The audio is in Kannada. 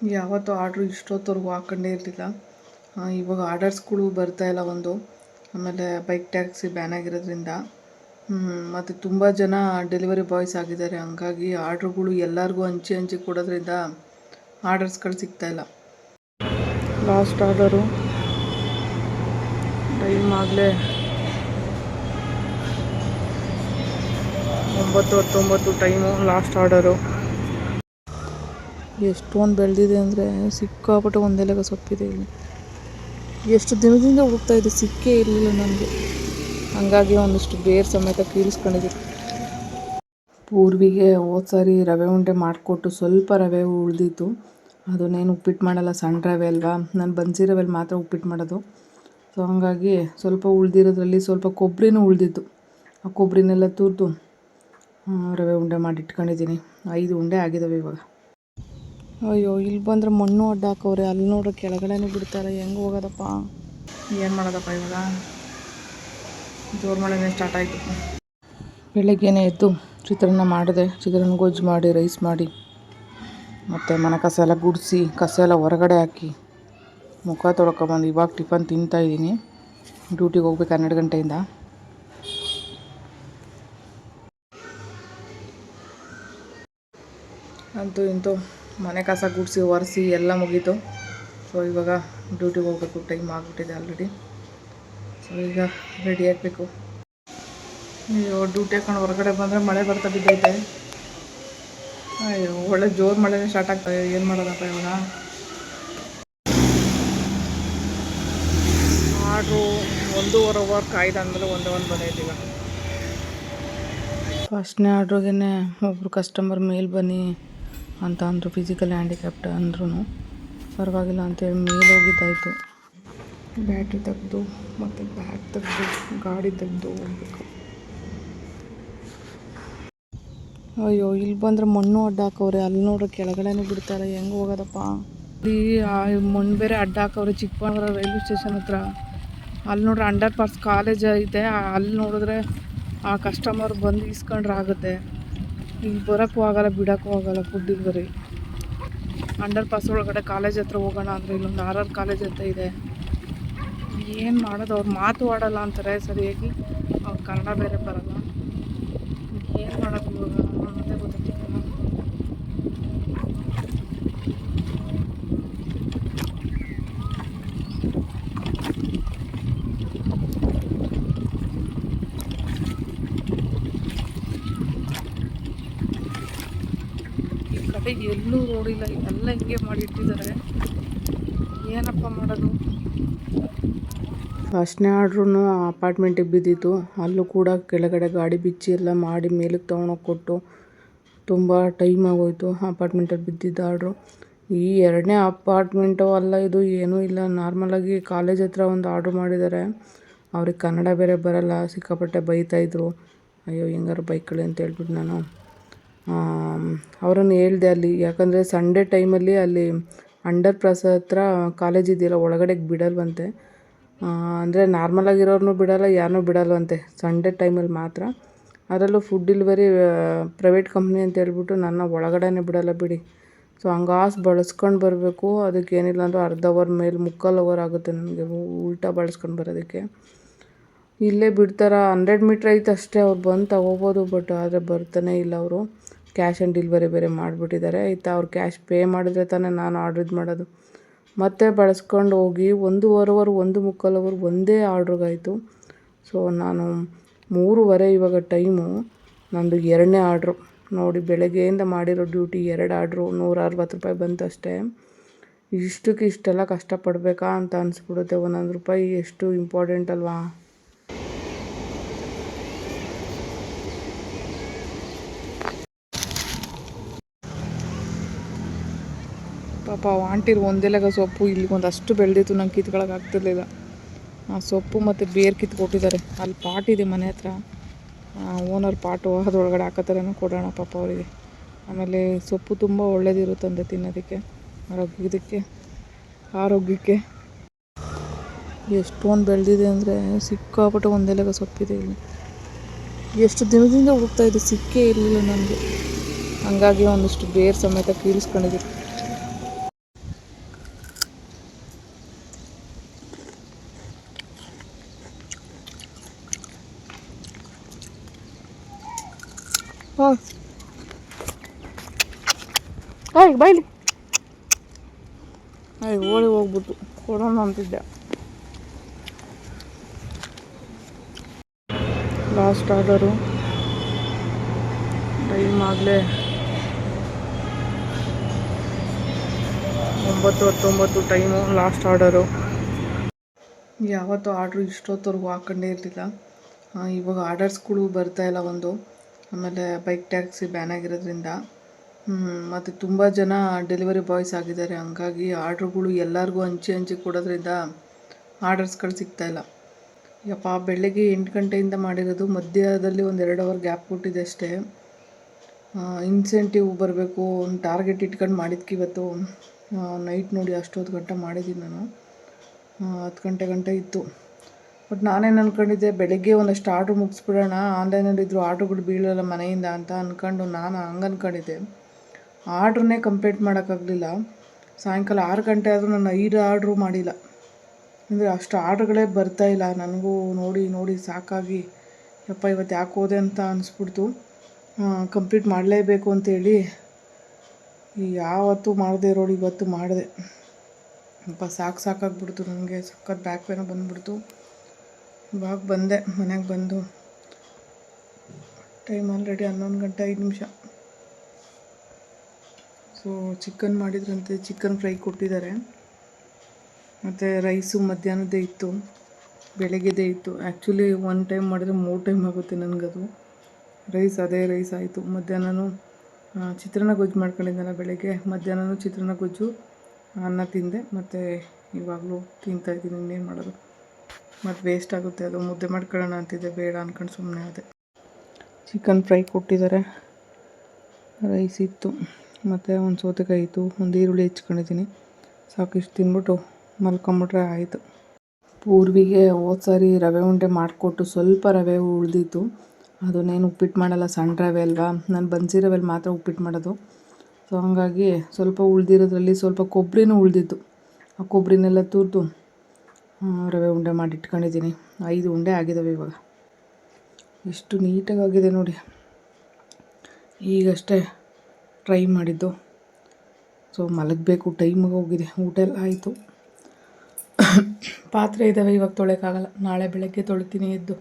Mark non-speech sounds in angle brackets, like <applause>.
ಯಾವತ್ತೂ ಆರ್ಡ್ರು ಇಷ್ಟೊತ್ತವರೆಗೂ ಹಾಕೊಂಡೇ ಇರಲಿಲ್ಲ. ಇವಾಗ ಆರ್ಡರ್ಸ್ಗಳು ಬರ್ತಾಯಿಲ್ಲ ಒಂದು. ಆಮೇಲೆ ಬೈಕ್ ಟ್ಯಾಕ್ಸಿ ಬ್ಯಾನ್ ಆಗಿರೋದ್ರಿಂದ. ಮತ್ತು ತುಂಬ ಜನ ಡೆಲಿವರಿ ಬಾಯ್ಸ್ ಆಗಿದ್ದಾರೆ. ಹಂಗಾಗಿ ಆರ್ಡ್ರುಗಳು ಎಲ್ಲರಿಗೂ ಹಂಚಿ ಹಂಚಿ ಕೊಡೋದ್ರಿಂದ ಆರ್ಡರ್ಸ್ಗಳು ಸಿಗ್ತಾಯಿಲ್ಲ ಲಾಸ್ಟ್ ಆರ್ಡರು. ಟೈಮ್ ಆಗಲೇ ಒಂಬತ್ತು ಹತ್ತೊಂಬತ್ತು ಟೈಮು ಲಾಸ್ಟ್ ಆರ್ಡರು. ಎಷ್ಟೊಂದು ಬೆಳೆದಿದೆ ಅಂದರೆ ಸಿಕ್ಕಾಪಟ್ಟೆ ಒಂದೆಲೆಗ ಸೊಪ್ಪಿದೆ ಇಲ್ಲಿ. ಎಷ್ಟು ದಿನದಿಂದ ಹುಡುಕ್ತಾ ಇದೆ ಸಿಕ್ಕೇ ಇರಲಿಲ್ಲ ನನಗೆ ಹಂಗಾಗಿ ಒಂದಿಷ್ಟು ಬೇರು ಸಮೇತ ಕೀಳಿಸ್ಕೊಂಡಿದ್ದೀನಿ ಪೂರ್ವಿಗೆ ಹೋದ ರವೆ ಉಂಡೆ ಮಾಡಿಕೊಟ್ಟು ಸ್ವಲ್ಪ ರವೆ ಉಳಿದಿತ್ತು ಅದನ್ನೇನು ಉಪ್ಪಿಟ್ಟು ಮಾಡಲ್ಲ, ಸಣ್ಣ ರವೆ ಅಲ್ವಾ? ನಾನು ಬನ್ಸಿ ರವೆಲಿ ಮಾತ್ರ ಉಪ್ಪಿಟ್ಟು ಮಾಡೋದು. ಸೊ ಹಂಗಾಗಿ ಸ್ವಲ್ಪ ಉಳಿದಿರೋದ್ರಲ್ಲಿ ಸ್ವಲ್ಪ ಕೊಬ್ಬರಿನೂ ಉಳಿದಿತ್ತು ಆ ಕೊಬ್ಬರಿನೆಲ್ಲ ತುರಿದು ರವೆ ಉಂಡೆ ಮಾಡಿ ಇಟ್ಕೊಂಡಿದ್ದೀನಿ. ಐದು ಉಂಡೆ ಆಗಿದ್ದಾವೆ ಇವಾಗ. ಅಯ್ಯೋ ಇಲ್ಲಿ ಬಂದರೆ ಮಣ್ಣು ಅಡ್ಡ ಹಾಕವ್ರೆ ಅಲ್ಲಿ ನೋಡ್ರಿ ಕೆಳಗಡೆನೇ ಬಿಡ್ತಾರೆ. ಹೆಂಗೆ ಹೋಗೋದಪ್ಪ? ಏನು ಮಾಡೋದಪ್ಪ ಇವಾಗ? ಜೋರು ಮಳೆನೇ ಸ್ಟಾರ್ಟ್ ಆಯಿತು. ಬೆಳಗ್ಗೆನೇ ಎದ್ದು ಚಿತ್ರಾನ್ನ ಮಾಡಿದೆ. ಚಿತ್ರಾನ್ನ ಗೊಜ್ಜು ಮಾಡಿ ರೈಸ್ ಮಾಡಿ. ಮತ್ತು ಮನೆ ಕಸ ಎಲ್ಲ ಗುಡಿಸಿ ಕಸ ಎಲ್ಲ ಹೊರಗಡೆ ಹಾಕಿ ಮುಖ ತೊಳ್ಕೊಬಂದು ಇವಾಗ ಟಿಫನ್ ತಿಂತಾಯಿದ್ದೀನಿ ಡ್ಯೂಟಿಗೆ ಹೋಗ್ಬೇಕು ಹನ್ನೆರಡು ಗಂಟೆಯಿಂದ. ಅಂತೂ ಇಂತೂ ಮನೆ ಕಸ ಗುಡಿಸಿ ಒರೆಸಿ ಎಲ್ಲ ಮುಗೀತು. ಸೊ ಇವಾಗ ಡ್ಯೂಟಿಗೆ ಹೋಗಬೇಕು. ಟೈಮ್ ಆಗಿಬಿಟ್ಟಿದೆ ಆಲ್ರೆಡಿ ಸೊ ಈಗ ರೆಡಿ ಆಗಬೇಕು. ಅಯ್ಯೋ ಡ್ಯೂಟಿ ಹಾಕೊಂಡು ಹೊರಗಡೆ ಬಂದರೆ ಮಳೆ ಬರ್ತಾ ಬಿದ್ದೈತೆ. ಅಯ್ಯೋ, ಒಳ್ಳೆ ಜೋರು ಮಳೆನೇ ಸ್ಟಾರ್ಟ್ ಆಗ್ತದೆ ಏನು ಮಾಡೋದಪ್ಪ ಇವಾಗ? ಆರ್ಡ್ರು ಒಂದೂವರೆ ಅವರ್ ಕಾಯ್ದಾದ್ಮೇಲೆ ಒಂದೇ ಒಂದು ಬಂದೈತೆ ಈಗ ಫಸ್ಟ್ನೇ ಆರ್ಡ್ರಿಗೇ ಒಬ್ಬರು ಕಸ್ಟಮರ್ ಮೇಲೆ ಬನ್ನಿ. ಅಂತ ಅಂದರು ಫಿಸಿಕಲ್ ಹ್ಯಾಂಡಿಕ್ಯಾಪ್ಟ್ ಅಂದ್ರೂ ಪರವಾಗಿಲ್ಲ ಅಂತೇಳಿ ಮೇಲೆ ಹೋಗಿದ್ದಾಯಿತು. ಬ್ಯಾಟ್ರಿ ತೆಗೆದು, ಮತ್ತು ಬ್ಯಾಗ್ ತೆಗೆದು, ಗಾಡಿ ತೆಗೆದು ಹೋಗ್ಬೇಕು. ಅಯ್ಯೋ, ಇಲ್ಲಿ ಬಂದರೆ ಮಣ್ಣು ಅಡ್ಡ ಹಾಕವ್ರೆ ಅಲ್ಲಿ ನೋಡ್ರೆ ಕೆಳಗಡೆನೂ ಬಿಡ್ತಾರೆ. ಹೆಂಗೆ ಹೋಗೋದಪ್ಪ? ಇಲ್ಲಿ ಆ, ಮಣ್ಣು ಬೇರೆ ಅಡ್ಡ ಹಾಕವ್ರೆ ಚಿಕ್ಕಬಳ್ಳಾಪುರ ರೈಲ್ವೆ ಸ್ಟೇಷನ್ ಹತ್ರ. ಅಲ್ಲಿ ನೋಡ್ರೆ ಅಂಡರ್ ಪಾಸ್ ಕಾಲೇಜ್ ಐತೆ. ಅಲ್ಲಿ ನೋಡಿದ್ರೆ ಆ ಕಸ್ಟಮರ್ ಬಂದು ಇಸ್ಕೊಂಡ್ರೆ ಆಗುತ್ತೆ. ಇಲ್ಲಿ ಬರೋಕ್ಕೂ ಆಗೋಲ್ಲ, ಬಿಡೋಕ್ಕೂ ಆಗೋಲ್ಲ ಫುಡ್ ಡೆಲಿವರಿ ಅಂಡರ್ ಪಾಸ್ ಒಳಗಡೆ ಕಾಲೇಜ್ ಹತ್ರ ಹೋಗೋಣ ಅಂದರೆ ಇಲ್ಲೊಂದು ಆರ್ ಆರ್ ಕಾಲೇಜ್ ಅಂತ ಇದೆ. ಏನು ಮಾಡೋದು, ಅವ್ರು ಮಾತು ಆಡಲ್ಲ ಅಂತಾರೆ ಸರಿಯಾಗಿ. ಅವ್ರು ಕನ್ನಡ ಬೇರೆ ಬರಲ್ಲ. ಏನು ಮಾಡೋದು? ಕಡೆ ಎಲ್ಲೂ ರೋಡಿಲ್ಲ ಎಲ್ಲ ಹಿಂಗೆ ಮಾಡಿಟ್ಟಿದ್ದಾರೆ. ಏನಪ್ಪ ಮಾಡೋದು? ಫಸ್ಟ್ನೇ ಆರ್ಡ್ರೂ ಅಪಾರ್ಟ್ಮೆಂಟಿಗೆ ಬಿದ್ದಿತ್ತು ಅಲ್ಲೂ ಕೂಡ ಕೆಳಗಡೆ ಗಾಡಿ ಬಿಚ್ಚಿ ಎಲ್ಲ ಮಾಡಿ ಮೇಲಕ್ಕೆ ತೊಗೊಂಡೋಗಿ ಕೊಟ್ಟು ತುಂಬ ಟೈಮ್ ಆಗೋಯ್ತು ಅಪಾರ್ಟ್ಮೆಂಟಲ್ಲಿ ಬಿದ್ದಿದ್ದ ಆರ್ಡ್ರು ಈ ಎರಡನೇ ಅಪಾರ್ಟ್ಮೆಂಟು ಅಲ್ಲ, ಇದು ಏನೂ ಇಲ್ಲ. ನಾರ್ಮಲಾಗಿ ಕಾಲೇಜ್ ಹತ್ರ ಒಂದು ಆರ್ಡ್ರ್ ಮಾಡಿದ್ದಾರೆ. ಅವ್ರಿಗೆ ಕನ್ನಡ ಬೇರೆ ಬರಲ್ಲ, ಸಿಕ್ಕಾಪಟ್ಟೆ ಬೈತಾಯಿದ್ರು ಅಯ್ಯೋ ಹೆಂಗಾರು ಬೈಕ್ಳಿ ಅಂತ ಹೇಳ್ಬಿಟ್ಟು ನಾನು ಅವರನ್ನು ಹೇಳ್ದೆ ಅಲ್ಲಿ, ಯಾಕಂದರೆ ಸಂಡೇ ಟೈಮಲ್ಲಿ ಅಲ್ಲಿ ಅಂಡರ್ ಪಾಸ್ ಹತ್ರ ಕಾಲೇಜ್ ಇದೆಯಲ್ಲ ಒಳಗಡೆಗೆ ಬಿಡಲ್ವಂತೆ. ಅಂದರೆ ನಾರ್ಮಲಾಗಿರೋರ್ನೂ ಬಿಡಲ್ಲ ಯಾರನ್ನೂ ಬಿಡಲ್ವಂತೆ ಸಂಡೇ ಟೈಮಲ್ಲಿ ಮಾತ್ರ. ಅದರಲ್ಲೂ ಫುಡ್ ಡಿಲಿವರಿ ಪ್ರೈವೇಟ್ ಕಂಪ್ನಿ ಅಂತ ಹೇಳ್ಬಿಟ್ಟು ನನ್ನ ಒಳಗಡೆನೇ ಬಿಡಲ್ಲ ಬಿಡಿ. ಸೊ ಹಂಗಾಸ್ ಬಳಸ್ಕೊಂಡು ಬರಬೇಕು, ಅದಕ್ಕೆ ಏನಿಲ್ಲ ಅಂದರೂ ಅರ್ಧ ಅವರ್ ಮೇಲೆ ಮುಕ್ಕಾಲು ಅವರ್ ಆಗುತ್ತೆ ನನಗೆ, ಉಲ್ಟಾ ಬಳಸ್ಕೊಂಡು ಬರೋದಕ್ಕೆ. ಇಲ್ಲೇ ಬಿಡ್ತಾರ? ಹಂಡ್ರೆಡ್ ಮೀಟ್ರ್ ಐತೆ ಅಷ್ಟೇ ಅವ್ರು ಬಂದು ತಗೋಬೋದು ಬಟ್ ಆದರೆ ಬರ್ತಾನೆ ಇಲ್ಲ ಅವರು. ಕ್ಯಾಶ್ ಆನ್ ಡಿಲ್ವರಿ ಬೇರೆ ಮಾಡಿಬಿಟ್ಟಿದ್ದಾರೆ. ಆಯಿತಾ ಅವ್ರು ಕ್ಯಾಶ್ ಪೇ ಮಾಡಿದ್ರೆ ತಾನೇ ನಾನು ಆರ್ಡ್ರ್ ಇದು ಮಾಡೋದು. ಮತ್ತೆ ಬಳಸ್ಕೊಂಡು ಹೋಗಿ ಒಂದೂವರೆ ಅವರ್ ಒಂದು ಮುಕ್ಕಾಲು ಅವರ್ ಒಂದೇ ಆರ್ಡ್ರಿಗಾಯಿತು ಸೊ ನಾನು ಮೂರುವರೆ ಇವಾಗ ಟೈಮು ನಂದು ಎರಡನೇ ಆರ್ಡ್ರು ನೋಡಿ, ಬೆಳಗ್ಗೆಯಿಂದ ಮಾಡಿರೋ ಡ್ಯೂಟಿ ಎರಡು ಆರ್ಡ್ರು ನೂರ ಅರವತ್ತು ರೂಪಾಯಿ ಬಂತು ಅಷ್ಟೇ. ಇಷ್ಟಕ್ಕೆ ಇಷ್ಟೆಲ್ಲ ಕಷ್ಟಪಡಬೇಕಾ ಅಂತ ಅನಿಸ್ಬಿಡುತ್ತೆ. ಒಂದೊಂದು ರೂಪಾಯಿ ಎಷ್ಟು ಇಂಪಾರ್ಟೆಂಟ್ ಅಲ್ವಾ? ಪಾಪ ಆಂಟಿರು ಒಂದೆಲೆಗ ಸೊಪ್ಪು ಇಲ್ಲಿ ಒಂದಷ್ಟು ಬೆಳೆದಿತ್ತು, ನಂಗೆ ಕಿತ್ಕೊಳಕ್ಕೆ ಆಗ್ತಿರ್ಲಿಲ್ಲ. ಆ ಸೊಪ್ಪು ಮತ್ತು ಬೇರು ಕಿತ್ಕೊಟ್ಟಿದ್ದಾರೆ. ಅಲ್ಲಿ ಪಾಟ್ ಇದೆ ಮನೆ ಹತ್ರ. ಓನರ್ ಪಾಟು ಅದ್ರೊಳಗಡೆ ಹಾಕೋತಾರೇನೋ ಕೊಡೋಣ ಪಾಪ ಅವರಿಗೆ. ಆಮೇಲೆ ಸೊಪ್ಪು ತುಂಬ ಒಳ್ಳೇದಿರುತ್ತಂತೆ ತಿನ್ನೋದಕ್ಕೆ ಆರೋಗ್ಯದಕ್ಕೆ ಆರೋಗ್ಯಕ್ಕೆ. ಎಷ್ಟೊಂದು ಬೆಳೆದಿದೆ ಅಂದರೆ ಸಿಕ್ಕಾಪಟ್ಟೆ ಒಂದೆಲೆಗ ಸೊಪ್ಪಿದೆ ಇಲ್ಲಿ. ಎಷ್ಟು ದಿನದಿಂದ ಹುಡುಕ್ತಾ ಇದ್ದೆ ಸಿಕ್ಕೇ ಇರಲಿಲ್ಲ ನನಗೆ ಹಂಗಾಗಿ ಒಂದಿಷ್ಟು ಬೇರು ಸಮೇತ ಕೀಳಿಸ್ಕೊಂಡಿದ್ದೀನಿ. ಹಾಂ. ಹಾಯ್ ಬೈಲಿ ಹಾಯ್ ಓಡಿ ಹೋಗ್ಬಿಟ್ಟು ಕೊಡೋಣ ಅಂತಿದ್ದೆ. ಲಾಸ್ಟ್ ಆರ್ಡರು ಟೈಮ್ ಆಗಲೇ ಒಂಬತ್ತು ಹತ್ತೊಂಬತ್ತು ಟೈಮು ಲಾಸ್ಟ್ ಆರ್ಡರು ಯಾವತ್ತೂ ಆರ್ಡ್ರು ಇಷ್ಟೊತ್ತವರೆಗೂ ಹಾಕೊಂಡೇ ಇರಲಿಲ್ಲ. ಇವಾಗ ಆರ್ಡರ್ಸ್ಗಳು ಬರ್ತಾಯಿಲ್ಲ ಒಂದು. ಆಮೇಲೆ ಬೈಕ್ ಟ್ಯಾಕ್ಸಿ ಬ್ಯಾನ್ ಆಗಿರೋದ್ರಿಂದ ಮತ್ತು ತುಂಬ ಜನ ಡೆಲಿವರಿ ಬಾಯ್ಸ್ ಆಗಿದ್ದಾರೆ. ಹಂಗಾಗಿ ಆರ್ಡ್ರುಗಳು ಎಲ್ಲರಿಗೂ ಹಂಚಿ ಹಂಚಿ ಕೊಡೋದ್ರಿಂದ ಆರ್ಡರ್ಸ್ಗಳು ಸಿಗ್ತಾಯಿಲ್ಲ ಯಪ್ಪ, ಬೆಳಗ್ಗೆ ಎಂಟು ಗಂಟೆಯಿಂದ ಮಾಡಿರೋದು, ಮಧ್ಯದಲ್ಲಿ ಒಂದು ಎರಡು ಅವರ್ ಗ್ಯಾಪ್ ಕೊಟ್ಟಿದೆ ಅಷ್ಟೇ. ಇನ್ಸೆಂಟಿವ್ ಬರಬೇಕು ಒಂದು ಟಾರ್ಗೆಟ್ ಇಟ್ಕೊಂಡು ಮಾಡಿದ್ಕೆ ಇವತ್ತು. ನೈಟ್ ನೋಡಿ ಅಷ್ಟೊತ್ತು ಗಂಟೆ ಮಾಡಿದ್ದೀನಿ ನಾನು. ಹತ್ತು ಗಂಟೆ ಗಂಟೆ ಇತ್ತು. ಬಟ್ ನಾನೇನು ಅಂದ್ಕೊಂಡಿದ್ದೆ ಬೆಳಗ್ಗೆ ಒಂದಷ್ಟು ಆರ್ಡ್ರ್ ಮುಗಿಸ್ಬಿಡೋಣ, ಆನ್ಲೈನಲ್ಲಿ ಇದ್ದರೂ ಆರ್ಡ್ರುಗಳು ಬೀಳಲ್ಲ ಮನೆಯಿಂದ ಅಂತ ಅಂದ್ಕೊಂಡು ನಾನು ಹಂಗೆ ಅಂದ್ಕೊಂಡಿದ್ದೆ ಆರ್ಡ್ರನ್ನೇ ಕಂಪ್ಲೀಟ್ ಮಾಡೋಕ್ಕಾಗಲಿಲ್ಲ. ಸಾಯಂಕಾಲ ಆರು ಗಂಟೆ ಆದರೂ ನಾನು ಐದು ಆರ್ಡ್ರು ಮಾಡಿಲ್ಲ. ಅಂದರೆ ಅಷ್ಟು ಆರ್ಡ್ರ್ಗಳೇ ಬರ್ತಾಯಿಲ್ಲ ನನಗೂ ನೋಡಿ ನೋಡಿ ಸಾಕಾಗಿ, ಯಪ್ಪ ಇವತ್ತು ಯಾಕೆ ಹೋದೆ ಅಂತ ಅನಿಸ್ಬಿಡ್ತು. ಕಂಪ್ಲೀಟ್ ಮಾಡಲೇಬೇಕು ಅಂತೇಳಿ ಯಾವತ್ತೂ ಮಾಡಿದೆ ಇರೋಳು ಇವತ್ತು ಮಾಡಿದೆ. ಯಪ್ಪ ಸಾಕು ಸಾಕಾಗ್ಬಿಡ್ತು ನನಗೆ. ಸಖತ್ ಬ್ಯಾಕ್ ಪೇನ ಬಂದುಬಿಡ್ತು. ಇವಾಗ ಬಂದೆ ಮನೆಗೆ ಬಂದು. ಟೈಮ್ ಆಲ್ರೆಡಿ ಹನ್ನೊಂದು ಗಂಟೆ ಐದು ನಿಮಿಷ. ಸೊ ಚಿಕನ್ ಮಾಡಿದ್ರಂತೆ ಚಿಕನ್ ಫ್ರೈ ಕೊಟ್ಟಿದ್ದಾರೆ. ಮತ್ತು ರೈಸು ಮಧ್ಯಾಹ್ನದ್ದೇ ಇತ್ತು ಬೆಳಗ್ಗೆದೇ ಇತ್ತು. ಆ್ಯಕ್ಚುಲಿ ಒನ್ ಟೈಮ್ ಮಾಡಿದ್ರೆ ಮೂರು ಟೈಮ್ ಆಗುತ್ತೆ ನನಗದು. ರೈಸ್ ಅದೇ ರೈಸ್ ಆಯಿತು. ಮಧ್ಯಾಹ್ನನೂ ಆ, ಚಿತ್ರಾನ್ನ ಗೊಜ್ಜು ಮಾಡ್ಕೊಂಡಿದ್ದಲ್ಲ ಬೆಳಗ್ಗೆ. ಮಧ್ಯಾಹ್ನನೂ ಚಿತ್ರಾನ್ನ ಗೊಜ್ಜು ಅನ್ನ ತಿಂದೆ. ಮತ್ತು ಇವಾಗಲೂ ತಿಂತಾಯಿದ್ದೀನಿ ಇನ್ನೇನು ಮಾಡೋದು. ಮತ್ತು ವೇಸ್ಟ್ ಆಗುತ್ತೆ. ಅದು ಮುದ್ದೆ ಮಾಡ್ಕೊಳ್ಳೋಣ ಅಂತಿದ್ದೆ. ಬೇಡ ಅಂದ್ಕೊಂಡು ಸುಮ್ಮನೆ ಆದೆ. ಚಿಕನ್ ಫ್ರೈ ಕೊಟ್ಟಿದ್ದಾರೆ ರೈಸ್ ಇತ್ತು. ಮತ್ತು ಒಂದು ಸೌತೆಕಾಯಿ ಇತ್ತು. ಒಂದು ಈರುಳ್ಳಿ ಹೆಚ್ಕೊಂಡಿದ್ದೀನಿ ಸಾಕಿಷ್ಟು ತಿಂದ್ಬಿಟ್ಟು ಮಲ್ಕೊಂಬಿಟ್ರೆ ಆಯಿತು. ಪೂರ್ವಿಗೆ ಹೋದ ಸಾರಿ ರವೆ ಉಂಡೆ ಮಾಡಿಕೊಟ್ಟು ಸ್ವಲ್ಪ ರವೆ ಉಳಿದಿತ್ತು. ಅದನ್ನೇನು ಉಪ್ಪಿಟ್ಟು ಮಾಡಲ್ಲ. ಸಣ್ಣ ರವೆ ಅಲ್ವಾ? ನಾನು ಬನ್ಸಿ ರವೆಲಿ ಮಾತ್ರ ಉಪ್ಪಿಟ್ಟು ಮಾಡೋದು. ಸೊ ಹಂಗಾಗಿ ಸ್ವಲ್ಪ ಉಳ್ದಿರೋದ್ರಲ್ಲಿ ಸ್ವಲ್ಪ ಕೊಬ್ಬರಿನೂ ಉಳಿದಿತ್ತು. ಆ ಕೊಬ್ಬರಿನೆಲ್ಲ ತುರಿದು ರವೆ ಉಂಡೆ ಮಾಡಿ ಇಟ್ಕೊಂಡಿದ್ದೀನಿ ಐದು ಉಂಡೆ ಆಗಿದ್ದಾವೆ ಇವಾಗ. ಎಷ್ಟು ನೀಟಾಗಿ ಆಗಿದೆ ನೋಡಿ. ಈಗಷ್ಟೇ ಟ್ರೈ ಮಾಡಿದ್ದು. ಸೊ ಮಲಗಬೇಕು ಟೈಮಿಗೆ ಹೋಗಿದೆ. ಊಟ ಎಲ್ಲ ಆಯಿತು. <coughs> ಪಾತ್ರೆ ಇದ್ದಾವೆ ಇವಾಗ ತೊಳೆಯೋಕ್ಕಾಗಲ್ಲ ನಾಳೆ ಬೆಳಗ್ಗೆ ತೊಳಿತೀನಿ ಎದ್ದು.